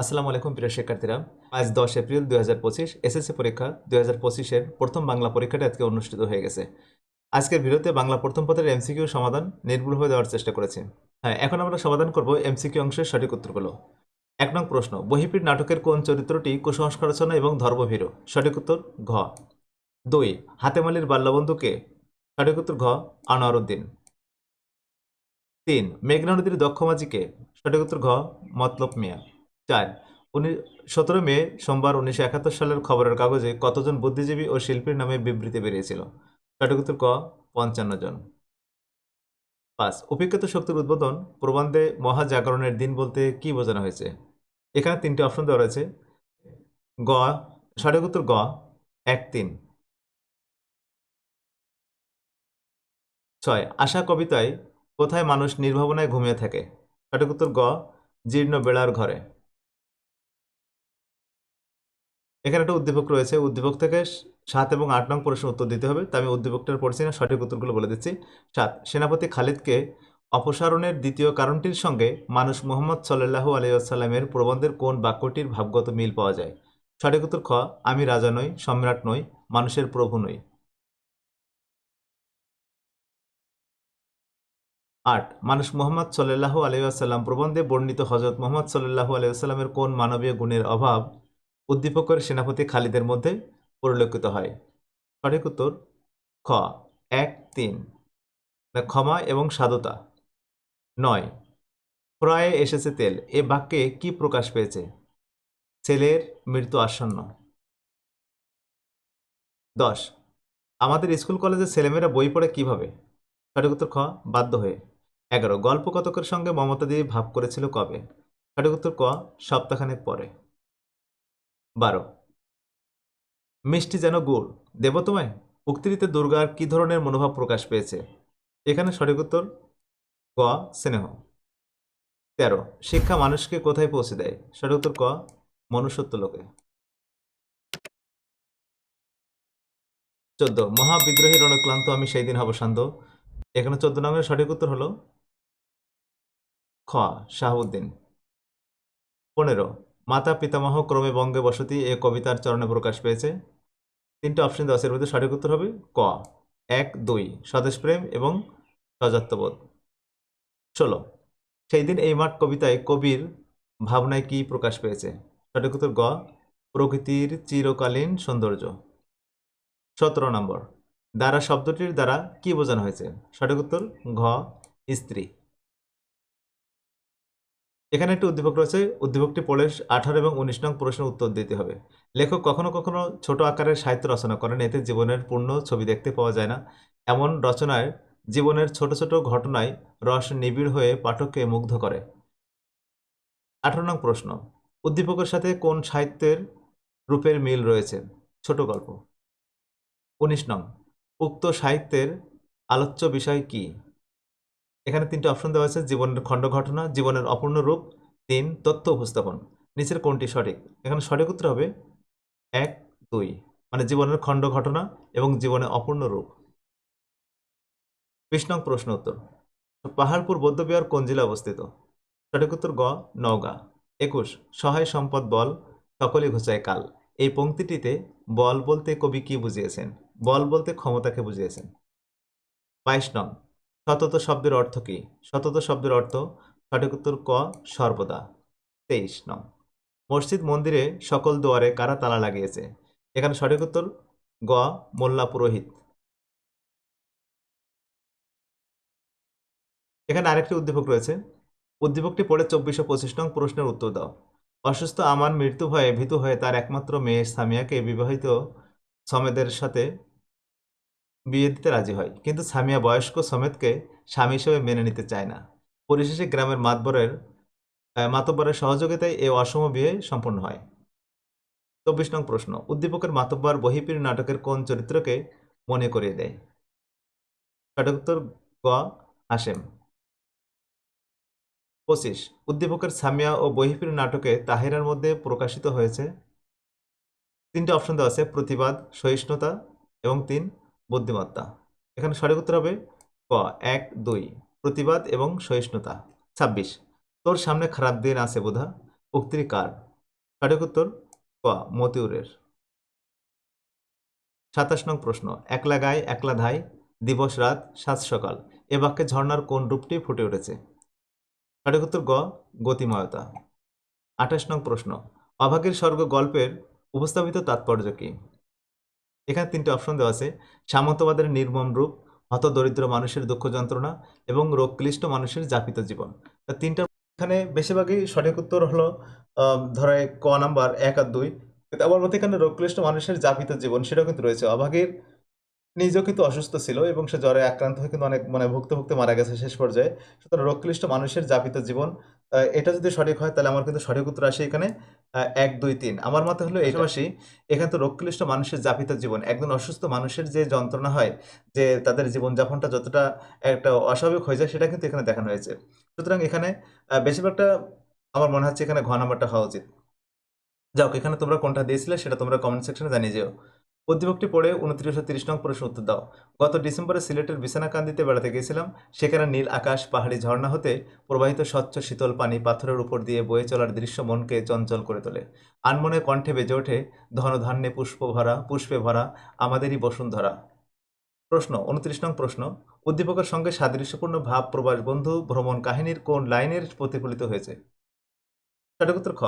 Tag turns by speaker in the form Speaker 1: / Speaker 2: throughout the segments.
Speaker 1: আসসালামু আলাইকুম, প্রিয় শিক্ষার্থীরা। আজ দশ এপ্রিল দুই হাজার পঁচিশ, এসএসসি পরীক্ষা দুই হাজার পঁচিশের প্রথম বাংলা পরীক্ষাটা আজকে অনুষ্ঠিত হয়ে গেছে। আজকের ভিডিওতে বাংলা প্রথম পদের এমসিকিউ সমাধান নির্ভুলভাবে দেওয়ার চেষ্টা করেছি। হ্যাঁ এখন আমরা সমাধান করব এমসিকিউ অংশের সঠিক উত্তরগুলো। এক নং প্রশ্ন বহিপীর নাটকের কোন চরিত্রটি কুসংস্কার রচনা এবং ধর্মভীরু? সঠিক উত্তর, ঘ। দুই, হাতেমালির বাল্যবন্ধুকে? সঠিক উত্তর, ঘ, আনোয়ারউদ্দিন। তিন, মেঘনা নদীর দক্ষমাজিকে সঠিক উত্তর, ঘ, মতলব মিয়া। চার উনি সতেরো মে সোমবার উনিশশো একাত্তর সালের খবরের কাগজে কতজন বুদ্ধিজীবী ও শিল্পীর নামে বিবৃতি বেরিয়েছিল? সঠিক উত্তর ক, পঞ্চান্ন জন। পাঁচ উপেক্ষিত শক্তির উদ্বোধন প্রবন্ধে মহাজাগরণের দিন বলতে কি বোঝানো হয়েছে? এখানে তিনটি অপশন দেওয়া রয়েছে। গ, সঠিক উত্তর গ, এক, তিন। ছয়, আশা কবিতায় কোথায় মানুষ নির্ভাবনায় ঘুমিয়ে থাকে? সঠিক উত্তর গ, জীর্ণ বেড়ার ঘরে। এখানে একটা উদ্দীপক রয়েছে। উদ্দীপক থেকে সাত এবং আট নং প্রশ্ন উত্তর দিতে হবে। তা আমি উদ্দীপকটার পড়ছি না, সঠিক উত্তরগুলো বলে দিচ্ছি। সাত, সেনাপতি খালিদকে অপসারণের দ্বিতীয় কারণটির সঙ্গে মানুষ মোহাম্মদ সাল্লাহু আলাইসাল্লামের প্রবন্ধের কোন বাক্যটির ভাবগত মিল পাওয়া যায়? সঠিক উত্তর খ, আমি রাজা নই, সম্রাট নই, মানুষের প্রভু নই। আট, মানুষ মোহাম্মদ সাল্লাহু আলাইসাল্লাম প্রবন্ধে বর্ণিত হজরত মোহাম্মদ সাল্লাহু আলাইসাল্লামের কোন মানবীয় গুণের অভাব উদ্দীপকের সেনাপতি খালিদের মধ্যে পরিলক্ষিত হয়। সঠিক উত্তর খ। এক তিন। না, ক্ষমা এবং সাধুতা। নয়। ক্রয়ে এসেছে তেল। এ বাক্যে কি প্রকাশ পেয়েছে? ছেলের মৃত্যু আসন্ন। দশ। আমাদের স্কুল কলেজের ছেলেমেয়েরা বই পড়ে কীভাবে? সঠিক উত্তর খ। বাধ্য হয়ে। এগারো। গল্প কতকের সঙ্গে মমতা দিয়ে ভাব করেছিল কবে? সঠিক উত্তর ক। সপ্তাহখানেক পরে। বারো। মিষ্টি যেন গুড়। দেব তোমায়? উক্তিটিতে দুর্গার কি ধরনের মনোভাব প্রকাশ পেয়েছে? এখানে সঠিক উত্তর, ক, স্নেহ। তেরো, শিক্ষা মানুষকে কোথায় পৌঁছে দেয়? সঠিক উত্তর, ক, মনুষ্যত্ব লোকে। চোদ্দ মহাবিদ্রোহী রণক্লান্ত, আমি সেই দিন হব শান্ত। এখানে চোদ্দ নামের সঠিক উত্তর হলো, খ, শাহাবুদ্দিন। পনেরো মাতা পিতামহ ক্রমে বঙ্গে বসতি এ কবিতার চরণে প্রকাশ পেয়েছে। তিনটে অপশন দেওয়া এর মধ্যে সঠিক উত্তর হবে ক। এক, দুই স্বদেশপ্রেম এবং সজাত্যবোধ ষোলো, সেই দিন এই মাঠ কবিতায় কবির ভাবনায় কি প্রকাশ পেয়েছে? সঠিক উত্তর গ, প্রকৃতির চিরকালীন সৌন্দর্য। সতেরো নম্বর, দ্বারা শব্দটির দ্বারা কি বোঝানো হয়েছে? সঠিক উত্তর ঘ, স্ত্রী। এখানে একটি উদ্দীপক রয়েছে। উদ্দীপকটি পড়ে আঠারো এবং উনিশ নং প্রশ্নের উত্তর দিতে হবে। লেখক কখনো কখনো ছোট আকারের সাহিত্য রচনা করেন, এতে জীবনের পূর্ণ ছবি দেখতে পাওয়া যায় না। এমন রচনায় জীবনের ছোট ছোট ঘটনায় রস নিবিড় হয়ে পাঠককে মুগ্ধ করে। আঠারো নং প্রশ্ন, উদ্দীপকের সাথে কোন সাহিত্যের রূপের মিল রয়েছে? ছোট গল্প। উনিশ নং, উক্ত সাহিত্যের আলোচ্য বিষয় কি? এখানে তিনটে অপশন দেওয়া আছে, জীবনের খণ্ড ঘটনা, জীবনের অপূর্ণ রূপ, তিন, তথ্য উপস্থাপন। নিচের কোনটি সঠিক? এখানে সঠিক উত্তর হবে এক, দুই মানে জীবনের খণ্ড ঘটনা এবং জীবনে অপূর্ণ রূপ। বিশ নং প্রশ্ন উত্তর। পাহাড়পুর বৌদ্ধবিহার কোন জেলা অবস্থিত? সঠিক উত্তর গ, নওগাঁ। একুশ, সহায় সম্পদ বল, সকলই ঘোচায় কাল। এই পংক্তিটিতে বল বলতে কবি কি বুঝিয়েছেন? বল বলতে ক্ষমতাকে বুঝিয়েছেন। বাইশ নং সতত শব্দের অর্থ কি? সতত শব্দের অর্থ সঠিক উত্তর ক, সর্বদা। তেইশ নং। মসজিদ মন্দিরে সকল দুয়ারে কারা তালা লাগিয়েছে? এখানে সঠিক উত্তর গ, মোল্লা পুরোহিত। এখানে আরেকটি উদ্দীপক রয়েছে। উদ্দীপকটি পড়ে চব্বিশ ও পঁচিশ নং প্রশ্নের উত্তর দাও। অসুস্থ আমার মৃত্যু ভয়ে ভীতু হয়ে তার একমাত্র মেয়ে সামিয়াকে বিবাহিত সমেদের সাথে বিয়ে দিতে রাজি হয়। কিন্তু সামিয়া বয়স্ক সমেতকে স্বামী হিসেবে মেনে নিতে চায় না। পরিশেষে গ্রামের মাতবরের মাতব্বরের সহযোগিতায় এই অসম বিয়ে সম্পন্ন হয়। চব্বিশ নং প্রশ্ন, উদ্দীপকের মাতব্বর বহিপীর নাটকের কোন চরিত্রকে মনে করিয়ে দেয়? সঠিক উত্তর গ হাসেম পঁচিশ, উদ্দীপকের সামিয়া ও বহিপীর নাটকে তাহিরার মধ্যে প্রকাশিত হয়েছে তিনটে অপশন দেওয়া আছে, প্রতিবাদ, সহিষ্ণুতা এবং তিন বুদ্ধিমত্তা। এখানে সঠিক উত্তর হবে ক, এক, দুই, প্রতিবাদ এবং সহিষ্ণুতা। ছাব্বিশ, তোর সামনে খারাপ দিন আছে বোধা উক্তির কার? সঠিক উত্তর ক, মতিউরের। সাতাশ নং প্রশ্ন, একলা গায়ে একলা ধাই, দিবস রাত, সাত সকাল। এ বাক্যে ঝর্ণার কোন রূপটি ফুটে উঠেছে? সঠিক উত্তর গ, গতিময়তা। আঠাশ নং প্রশ্ন, অভাগের স্বর্গ গল্পের উপস্থাপিত তাৎপর্য কি? এখানে তিনটে অপশন দেওয়া আছে। সামন্তবাদের নির্মম রূপ হত দরিদ্র মানুষের দুঃখ যন্ত্রণা এবং রোগক্লিষ্ট মানুষের যাপিত জীবন। তা তিনটা এখানে বেশিরভাগই সঠিক উত্তর হলো ধরো ক নাম্বার, এক আর দুই। কিন্তু আমার মতে এখানে রোগক্লিষ্ট মানুষের যাপিত জীবন সেটাও কিন্তু রয়েছে। অভাগীর নিজেও কিন্তু অসুস্থ ছিল এবং সে জ্বরে আক্রান্ত হয়ে কিন্তু অনেক মানে ভুগতে মারা গেছে শেষ পর্যায়ে। সুতরাং রোগক্লিষ্ট মানুষের যাপিত জীবন এটা যদি সঠিক হয় তাহলে আমার কিন্তু সঠিক উত্তর আসে এখানে এক দুই তিন। আমার মতে হলো এই পাশাপাশি এখানে তো রোগক্লিষ্ট মানুষের যাপিত জীবন একজন অসুস্থ মানুষের যে যন্ত্রণা হয় যে তাদের জীবনযাপনটা যতটা একটা অস্বাভাবিক হয়ে যায় সেটা কিন্তু এখানে দেখানো হয়েছে। সুতরাং এখানে বেশিরভাগটা আমার মনে হচ্ছে এখানে ঘ নাম্বারটা হওয়া উচিত। যাক এখানে তোমরা কোনটা দিয়েছিলে সেটা তোমরা কমেন্ট সেকশনে জানিয়ে যেও উদ্দীপকটি পড়ে উনত্রিশশো তিরিশ নং প্রশ্ন উত্তর দাও। গত ডিসেম্বরে সিলেটের বিছানাকান্দিতে বেড়াতে গিয়েছিলাম। সেখানে নীল আকাশ, পাহাড়ি ঝর্ণা হতে প্রবাহিত স্বচ্ছ শীতল পানি পাথরের উপর দিয়ে বয়ে চলার দৃশ্য মনকে চঞ্চল করে তোলে। আনমনে কণ্ঠে বেজে ওঠে ধনধান্যে পুষ্প ভরা, পুষ্পে ভরা, আমাদেরই বসুন্ধরা। প্রশ্ন, উনত্রিশ নং প্রশ্ন, উদ্দীপকের সঙ্গে সাদৃশ্যপূর্ণ ভাব, প্রবাস বন্ধু, ভ্রমণ কাহিনীর কোন লাইনের প্রতিফলিত হয়েছে? সঠিক উত্তর খ,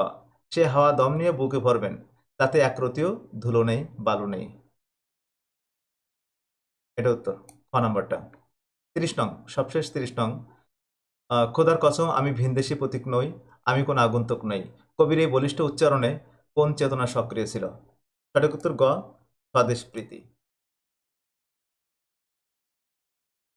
Speaker 1: সে হাওয়া দম নিয়ে বুকে ভরবেন। তাতে একরতিও ধুলো নেই, বালু নেই। এটা উত্তর, খ নম্বরটা। তিরিশ নং, সবশেষ তিরিশ নং। খোদার কসম, আমি ভিনদেশি প্রতীক নই, আমি কোন আগন্তুক নই। কবির এই বলিষ্ঠ উচ্চারণে কোন চেতনা সক্রিয় ছিল? সঠিক উত্তর গ, স্বদেশ প্রীতি।